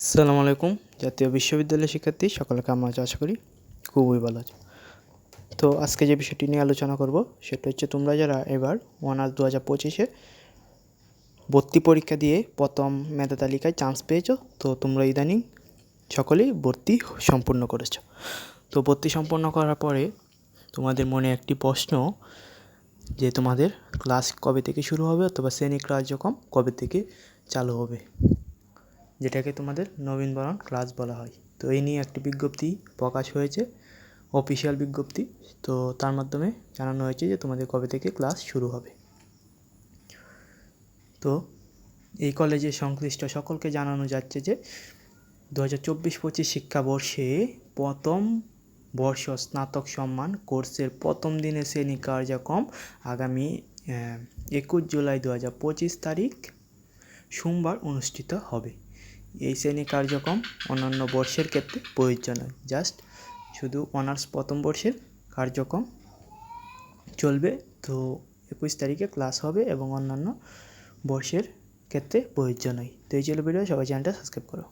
আসসালামু আলাইকুম। জাতীয় বিশ্ববিদ্যালয়ের শিক্ষার্থী, সকলে কেমন আছো? আশা করি খুবই ভালো আছো। তো আজকে যে বিষয়টি নিয়ে আলোচনা করব, সেটা হচ্ছে তোমরা যারা এবার অনার্স দু হাজার পঁচিশে ভর্তি পরীক্ষা দিয়ে প্রথম মেধা তালিকায় চান্স পেয়েছ, তো তোমরা ইদানিং সকলেই ভর্তি সম্পূর্ণ করেছ। তো ভর্তি সম্পন্ন করার পরে তোমাদের মনে একটি প্রশ্ন যে তোমাদের ক্লাস কবে থেকে শুরু হবে অথবা শ্রেণি কার্যক্রম কবে থেকে চালু হবে? যেটাকে তোমাদের নবীনবরণ ক্লাস বলা হয়। তো এই নিয়ে একটি বিজ্ঞপ্তি প্রকাশ হয়েছে অফিসিয়াল বিজ্ঞপ্তি। তো তার মাধ্যমে জানানো হয়েছে যে তোমাদের কবে থেকে ক্লাস শুরু হবে। তো এই কলেজের সংশ্লিষ্ট সকলকে জানানো যাচ্ছে যে দু হাজার চব্বিশ পঁচিশ শিক্ষাবর্ষে প্রথম বর্ষ স্নাতক সম্মান কোর্সের প্রথম দিনের শ্রেণি কার্যক্রম আগামী একুশ জুলাই দু হাজার পঁচিশ তারিখ সোমবার অনুষ্ঠিত হবে। এই শ্রেণি কার্যক্রম অন্যান্য বর্ষের ক্ষেত্রে প্রযোজ্য নয় জাস্ট শুধু অনার্স প্রথম বর্ষের কার্যক্রম চলবে, তো একুশ তারিখে ক্লাস হবে এবং অন্যান্য বর্ষের ক্ষেত্রে প্রযোজ্য নয় তো এই ছিল ভিডিও, সবাই চ্যানেলটা সাবস্ক্রাইব করো।